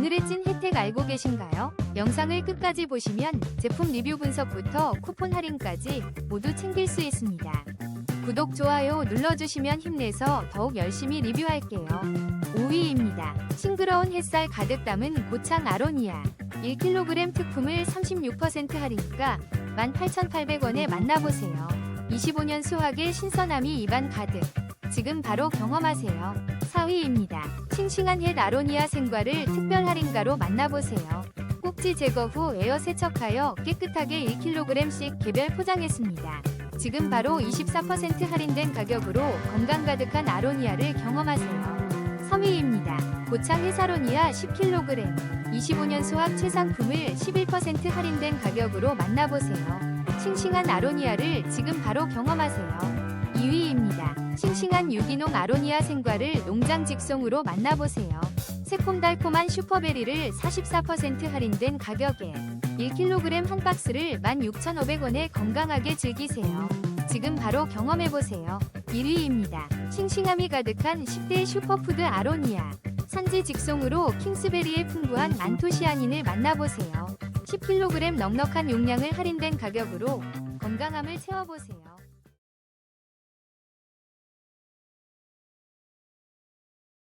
오늘의 찐 혜택 알고 계신가요? 영상을 끝까지 보시면 제품 리뷰 분석부터 쿠폰 할인까지 모두 챙길 수 있습니다. 구독, 좋아요 눌러주시면 힘내서 더욱 열심히 리뷰할게요. 5위입니다. 싱그러운 햇살 가득 담은 고창 아로니아 1kg 특품을 36% 할인가 18,800원에 만나보세요. 25년 수확의 신선함이 입안 가득. 지금 바로 경험하세요. 4위입니다. 싱싱한 햇 아로니아 생과를 특별 할인가로 만나보세요. 꼭지 제거 후 에어 세척하여 깨끗하게 1kg씩 개별 포장했습니다. 지금 바로 24% 할인된 가격으로 건강 가득한 아로니아를 경험하세요. 3위입니다. 고창 해사로니아 10kg 25년 수확 최상품을 11% 할인된 가격으로 만나보세요. 싱싱한 아로니아를 지금 바로 경험하세요. 2위입니다. 싱싱한 유기농 아로니아 생과를 농장 직송으로 만나보세요. 새콤달콤한 슈퍼베리를 44% 할인된 가격에 1kg 한 박스를 16,500원에 건강하게 즐기세요. 지금 바로 경험해보세요. 1위입니다. 싱싱함이 가득한 10대 슈퍼푸드 아로니아. 산지 직송으로 킹스베리의 풍부한 안토시아닌을 만나보세요. 10kg 넉넉한 용량을 할인된 가격으로 건강함을 채워보세요.